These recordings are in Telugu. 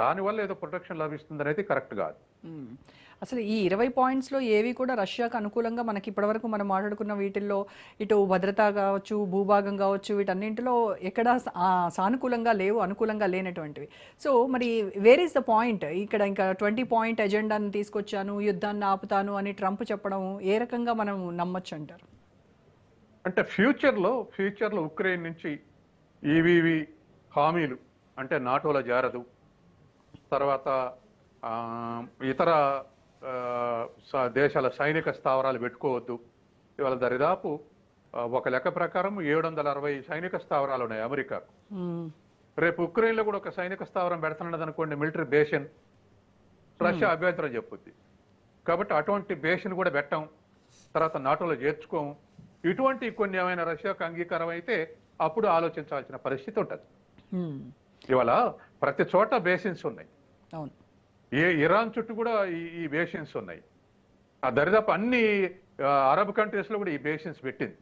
దానివల్ల ఏదో ప్రొటెక్షన్ లభిస్తుంది అనేది కరెక్ట్ కాదు. అసలు ఈ ఇరవై పాయింట్స్లో ఏవి కూడా రష్యాకు అనుకూలంగా మనకి ఇప్పటివరకు మనం మాట్లాడుకున్న వీటిల్లో ఇటు భద్రత కావచ్చు భూభాగం కావచ్చు వీటన్నింటిలో ఎక్కడ సానుకూలంగా లేవు అనుకూలంగా లేనటువంటివి. సో మరి వేర్ ఈస్ ద పాయింట్ ఇక్కడ ఇంకా ట్వంటీ పాయింట్ ఎజెండాని తీసుకొచ్చాను యుద్ధాన్ని ఆపుతాను అని ట్రంప్ చెప్పడం ఏ రకంగా మనం నమ్మొచ్చు అంటారు? అంటే ఫ్యూచర్లో ఫ్యూచర్లో ఉక్రెయిన్ నుంచి ఈవీవి హామీలు అంటే నాటోలో జారదు తర్వాత ఆ, ఇతర దేశాల సైనిక స్థావరాలు పెట్టుకోవద్దు. ఇవాళ దరిదాపు ఒక లెక్క ప్రకారం ఏడు వందల అరవై సైనిక స్థావరాలు ఉన్నాయి అమెరికాకు మ్మ్. రేపు ఉక్రెయిన్లో కూడా ఒక సైనిక స్థావరం పెడుతున్నది అనుకోండి మిలిటరీ బేషన్. రష్యా అభ్యంతరం చెప్పుద్ది. కాబట్టి అటువంటి బేషన్ కూడా పెట్టాం. తర్వాత నాటోలో చేర్చుకోం. ఇటువంటి కొన్ని ఏమైనా రష్యాకు అంగీకారం అయితే అప్పుడు ఆలోచించాల్సిన పరిస్థితి ఉంటుంది. ఇవాళ ప్రతి చోట బేసిన్స్ ఉన్నాయి. ఏ ఇరాన్ చుట్టూ కూడా ఈ బేసిన్స్ ఉన్నాయి. ఆ దరిదాపు అన్ని అరబ్ కంట్రీస్లో కూడా ఈ బేసిన్స్ పెట్టింది.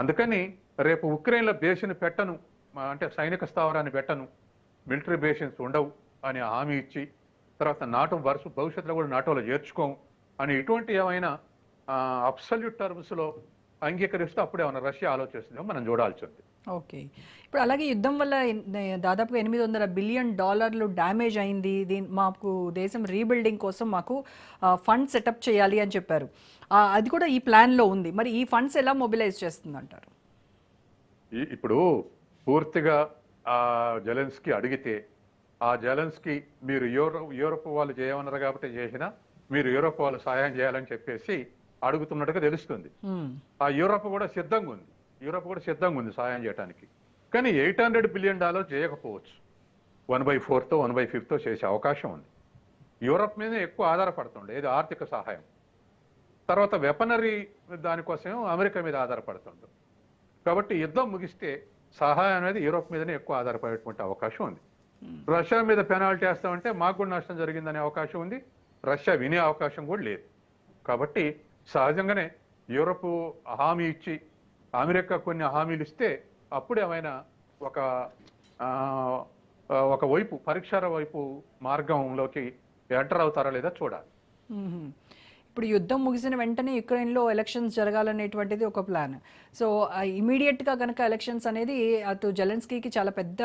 అందుకని రేపు ఉక్రెయిన్లో బేసిన్ పెట్టను అంటే సైనిక స్థావరాన్ని పెట్టను మిలిటరీ బేసిన్స్ ఉండవు అని హామీ ఇచ్చి తర్వాత నాటో వరుస భవిష్యత్తులో కూడా నాటోలో చేర్చుకోం అని ఇటువంటి ఏమైనా అబ్సల్యూట్ టర్మ్స్లో అంగీకరిస్తే అప్పుడు ఏమైనా రష్యా ఆలోచిస్తుందో మనం చూడాల్సి ఉంది. ఓకే. ఇప్పుడు అలాగే యుద్ధం వల్ల దాదాపుగా ఎనిమిది వందల బిలియన్ డాలర్లు డ్యామేజ్ అయింది. దీని మాకు దేశం రీబిల్డింగ్ కోసం మాకు ఫండ్ సెటప్ చేయాలి అని చెప్పారు. అది కూడా ఈ ప్లాన్లో ఉంది. మరి ఈ ఫండ్స్ ఎలా మొబిలైజ్ చేస్తుంది అంటారు ఈ- ఇప్పుడు పూర్తిగా ఆ జెలెన్స్కి అడిగితే ఆ జెలెన్స్కి మీరు యూరోప్ యూరోప్ వాళ్ళు చేయమన్నారు కాబట్టి చేసినా మీరు యూరోప్ వాళ్ళు సహాయం చేయాలని చెప్పేసి అడుగుతున్నట్టుగా తెలుస్తుంది. ఆ యూరోప్ కూడా సిద్ధంగా ఉంది యూరోప్ కూడా సిద్ధంగా ఉంది సహాయం చేయడానికి కానీ ఎయిట్ హండ్రెడ్ బిలియన్ డాలర్ చేయకపోవచ్చు. వన్ బై ఫోర్తో వన్ బై ఫిఫ్త్తో చేసే అవకాశం ఉంది. యూరోప్ మీద ఎక్కువ ఆధారపడుతుండే ఇది ఆర్థిక సహాయం. తర్వాత వెపనరీ దానికోసం అమెరికా మీద ఆధారపడుతుండు. కాబట్టి యుద్ధం ముగిస్తే సహాయం అనేది యూరోప్ మీదనే ఎక్కువ ఆధారపడేటువంటి అవకాశం ఉంది. రష్యా మీద పెనాల్టీ వేస్తామంటే మాకు కూడా నష్టం జరిగిందనే అవకాశం ఉంది. రష్యా వినే అవకాశం కూడా లేదు. కాబట్టి సహజంగానే యూరోప్ హామీ ఇచ్చి అమెరికా కొన్ని హామీలు ఇస్తే అప్పుడు ఏమైనా ఒక ఒక వైపు పరీక్షల వైపు మార్గంలోకి ఎంటర్ అవుతారా లేదా చూడాలి. ఇప్పుడు యుద్ధం ముగిసిన వెంటనే యుక్రెయిన్లో ఎలక్షన్స్ జరగాలనేటువంటిది ఒక ప్లాన్. సో ఇమీడియట్గా కనుక ఎలక్షన్స్ అనేది అటు జెలెన్స్కీకి చాలా పెద్ద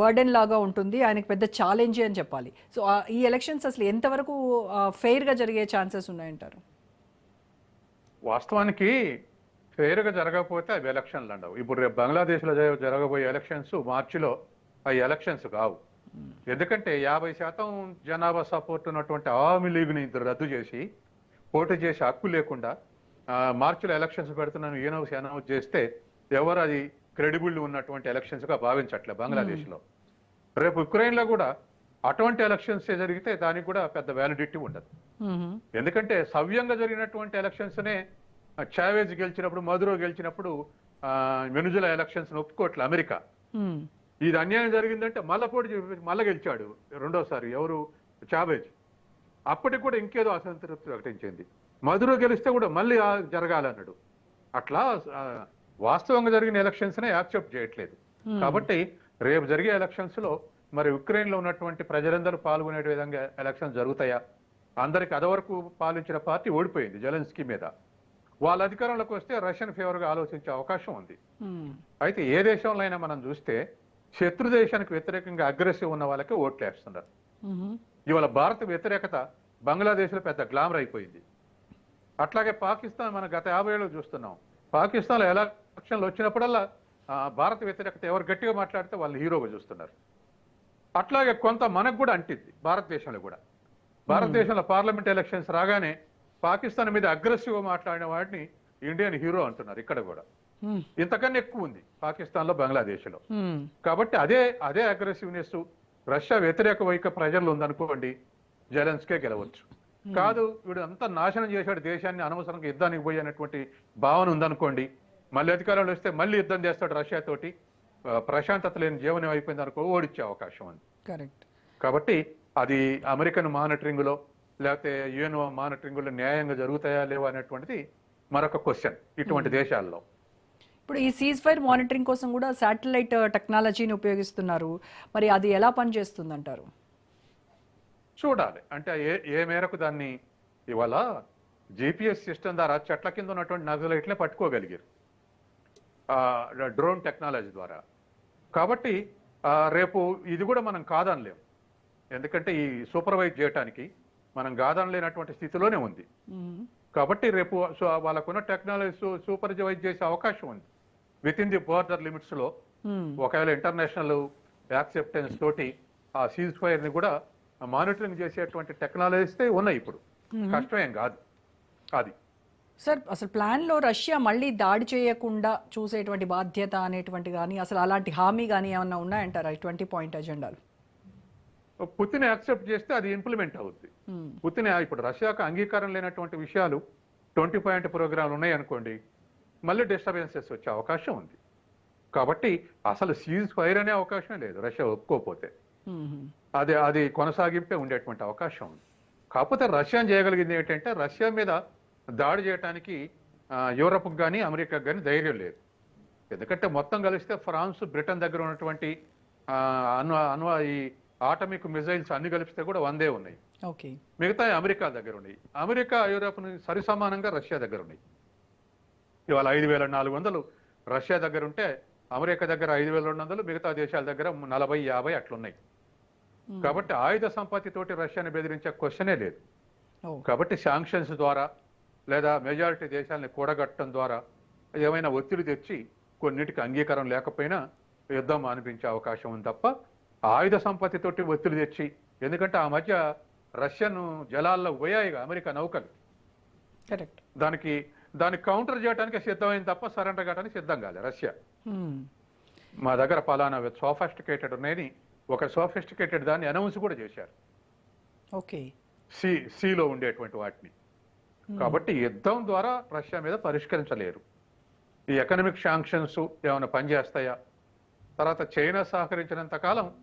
బర్డెన్ లాగా ఉంటుంది ఆయనకి పెద్ద ఛాలెంజ్ అని చెప్పాలి. సో ఈ ఎలక్షన్స్ అసలు ఎంతవరకు ఫెయిర్గా జరిగే ఛాన్సెస్ ఉన్నాయంటారు? వాస్తవానికి ఫెయిర్గా జరగకపోతే అవి ఎలక్షన్లు అండవు. ఇప్పుడు రేపు బంగ్లాదేశ్లో జరగ- జరగబోయే ఎలక్షన్స్ మార్చిలో అవి ఎలక్షన్స్ కావు. ఎందుకంటే యాభై శాతం జనాభా సపోర్ట్ ఉన్నటువంటి అవామీ లీగ్ని రద్దు చేసి పోటీ చేసే హక్కు లేకుండా మార్చిలో ఎలక్షన్స్ పెడుతున్నాను యూనోస్ అనౌన్స్ చేస్తే ఎవరు అది క్రెడిబుల్ ఉన్నటువంటి ఎలక్షన్స్గా భావించట్లే బంగ్లాదేశ్లో రేపు ఉక్రెయిన్లో కూడా అటువంటి ఎలక్షన్స్ జరిగితే దానికి కూడా పెద్ద వ్యాలిడిటీ ఉండదు. ఎందుకంటే సవ్యంగా జరిగినటువంటి ఎలక్షన్స్ నే చావేజ్ గెలిచినప్పుడు మధురో గెలిచినప్పుడు వెనుజులా ఎలక్షన్స్ ఒప్పుకోవట్లే అమెరికా. ఇది అన్యాయం జరిగిందంటే మళ్ళా పోటీ మళ్ళా గెలిచాడు రెండోసారి ఎవరు? చావేజ్. అప్పటికి కూడా ఇంకేదో అసంతృప్తి ప్రకటించింది. మధురో గెలిస్తే కూడా మళ్ళీ జరగాలన్నాడు. అట్లా వాస్తవంగా జరిగిన ఎలక్షన్స్ నే యాక్సెప్ట్ చేయట్లేదు. కాబట్టి రేపు జరిగే ఎలక్షన్స్లో మరి ఉక్రెయిన్లో ఉన్నటువంటి ప్రజలందరూ పాల్గొనే విధంగా ఎలక్షన్స్ జరుగుతాయా? అందరికి అదవరకు పాలించిన పార్టీ ఓడిపోయింది జెలెన్స్కీ మీద. వాళ్ళ అధికారంలోకి వస్తే రష్యన్ ఫేవర్గా ఆలోచించే అవకాశం ఉంది. అయితే ఏ దేశంలో అయినా మనం చూస్తే శత్రు దేశానికి వ్యతిరేకంగా అగ్రెసివ్ ఉన్న వాళ్ళకి ఓట్లు వేస్తున్నారు. ఇవాళ భారత వ్యతిరేకత బంగ్లాదేశ్లో పెద్ద గ్లామర్ అయిపోయింది. అట్లాగే పాకిస్తాన్ మన గత యాభై ఏళ్ళు చూస్తున్నాం. పాకిస్తాన్లో ఎలక్షన్లు వచ్చినప్పుడల్లా భారత వ్యతిరేకత ఎవరు గట్టిగా మాట్లాడితే వాళ్ళు హీరోగా చూస్తున్నారు. అట్లాగే కొంత మనకు కూడా అంటింది భారతదేశంలో కూడా. భారతదేశంలో పార్లమెంట్ ఎలక్షన్స్ రాగానే పాకిస్తాన్ మీద అగ్రెసివ్గా మాట్లాడిన వాడిని ఇండియన్ హీరో అంటున్నారు ఇక్కడ కూడా. ఇంతకన్నా ఎక్కువ ఉంది పాకిస్తాన్లో బంగ్లాదేశ్లో. కాబట్టి అదే అదే అగ్రెసివ్నెస్ రష్యా వ్యతిరేక వైఖ ప్రజలు ఉందనుకోండి జెలెన్స్కే గెలవచ్చు. కాదు వీడు అంతా నాశనం చేశాడు దేశాన్ని అనవసరంగా యుద్ధానికి పోయినటువంటి భావన ఉందనుకోండి మళ్ళీ అధికారంలో వస్తే మళ్ళీ యుద్ధం చేస్తాడు రష్యా తోటి ప్రశాంతత లేని జీవనం అయిపోయింది అనుకో ఓడిచ్చే అవకాశం ఉంది. కరెక్ట్. కాబట్టి అది అమెరికన్ మానిటరింగ్లో లేకపోతే యుఎన్ మానిటరింగ్లో న్యాయంగా జరుగుతాయా లేవా అనేటువంటిది మరొక క్వశ్చన్ ఇటువంటి దేశాల్లో. ఇప్పుడు ఈ సీజ్ ఫైర్ మానిటరింగ్ కోసం కూడా శాటిలైట్ టెక్నాలజీని ఉపయోగిస్తున్నారు. మరి అది ఎలా పనిచేస్తుంది అంటారు చూడాలి. అంటే ఏ ఏ మేరకు దాన్ని ఇవాళ జిపిఎస్ సిస్టమ్ ద్వారా చెట్ల కింద ఉన్నటువంటి నక్సలైట్లే పట్టుకోగలిగారు. డ్రోన్ టెక్నాలజీ ద్వారా. కాబట్టి రేపు ఇది కూడా మనం కాదనలేం. ఎందుకంటే ఈ సూపర్వైజ్ చేయడానికి మనం కాదనలేనటువంటి స్థితిలోనే ఉంది. కాబట్టి రేపు వాళ్ళకున్న టెక్నాలజీ సూపర్వైజ్ చేసే అవకాశం ఉంది. విత్ ఇన్ ది బోర్డర్ లిమిట్స్లో. ఒకవేళ ఇంటర్నేషనల్ యాక్సెప్టెన్స్ తోటి ఆ సీజ్ ఫైర్ని కూడా మానిటరింగ్ చేసేటువంటి టెక్నాలజీస్ ఉన్నాయి ఇప్పుడు. కష్టమేం కాదు. అది. సార్ అసలు ప్లాన్లో రష్యా మళ్ళీ దాడి చేయకుండా చూసేటువంటి బాధ్యత అనేటువంటి కానీ అసలు అలాంటి హామీ కానీ ఏమన్నా ఉన్నాయంటారా ట్వంటీ పాయింట్ ఎజెండాలు పుతిన్ యాక్సెప్ట్ చేస్తే అది ఇంప్లిమెంట్ అవుద్ది. పుతిన్ ఇప్పుడు రష్యాకు అంగీకారం లేనటువంటి విషయాలు ట్వంటీ పాయింట్ ప్రోగ్రాంలు ఉన్నాయి అనుకోండి మళ్ళీ డిస్టర్బెన్సెస్ వచ్చే అవకాశం ఉంది. కాబట్టి అసలు సీజ్ ఫైర్ అనే అవకాశం లేదు రష్యా ఒప్పుకోకపోతే. మ్మ్. అది అది కొనసాగింపే ఉండేటువంటి అవకాశం ఉంది. కాకపోతే రష్యా చేయగలిగింది ఏంటంటే రష్యా మీద దాడి చేయడానికి ఆ, యూరప్కి కానీ అమెరికాకి కానీ ధైర్యం లేదు. ఎందుకంటే మొత్తం కలిస్తే ఫ్రాన్స్ బ్రిటన్ దగ్గర ఉన్నటువంటి అణు అణు ఈ ఆటమిక్ మిజైల్స్ అన్ని కలిపితే కూడా వందే ఉన్నాయి. ఓకే. మిగతా అమెరికా దగ్గర ఉన్నాయి. అమెరికా యూరోప్ సరి సమానంగా రష్యా దగ్గర ఉన్నాయి. ఇవాళ ఐదు వేల నాలుగు వందలు. రష్యా దగ్గర ఉంటే అమెరికా దగ్గర ఐదు వేల రెండు వందలు మిగతా దేశాల దగ్గర నలభై యాభై అట్లున్నాయి. కాబట్టి ఆయుధ సంపత్తి తోటి రష్యాని బెదిరించే క్వశ్చనే లేదు. కాబట్టి శాంక్షన్స్ ద్వారా లేదా మెజారిటీ దేశాలని కూడగట్టడం ద్వారా ఏమైనా ఒత్తిడి తెచ్చి కొన్నిటికి అంగీకారం లేకపోయినా యుద్ధం అనిపించే అవకాశం ఉంది తప్ప ఆయుధ సంపత్తి తోటి ఒత్తిడి తెచ్చి ఎందుకంటే ఆ మధ్య రష్యన్ జలాల్లో పోయాయిగా అమెరికా నౌకలు. కరెక్ట్. దానికి దాన్ని కౌంటర్ చేయడానికి సిద్ధమైంది తప్ప సరెండర్ కావడానికి సిద్ధం కాలే రష్యా. మా దగ్గర పలానా సోఫిస్టికేటెడ్ ఉన్నాయని ఒక సోఫిస్టికేటెడ్ దాన్ని అనౌన్స్ కూడా చేశారు. ఓకే. సి సిలో ఉండేటువంటి వాటిని. కాబట్టి యుద్ధం ద్వారా రష్యా మీద పరిష్కరించలేరు. ఈ ఎకనామిక్ శాంక్షన్స్ ఏమైనా పనిచేస్తాయా? తర్వాత చైనా సహకరించినంత కాలం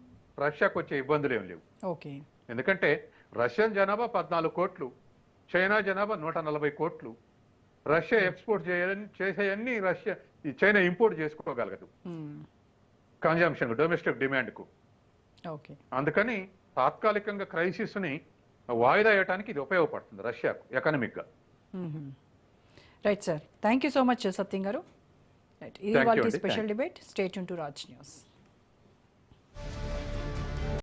రష్యాకు వచ్చే ఇబ్బందులు ఏం లేవు. ఓకే. ఎందుకంటే రష్యన్ జనాభా పద్నాలుగు కోట్లు చైనా జనాభా నూట నలభై కోట్లు రష్యా ఎక్స్పోర్ట్ చేయాలని చేసేయన్నీ రష్యా ఈ చైనా ఇంపోర్ట్ చేసుకోగలగదు. కన్జంప్షన్ డొమెస్టిక్ డిమాండ్కు. ఓకే. అందుకని తాత్కాలికంగా క్రైసిస్ని వాయిదా వేయడానికి ఇది ఉపయోగపడుతుంది రష్యాకు ఎకనామిక్గా right sir. Thank you so much Satyam garu. Right. ఇది. Special debate. State to Raj news.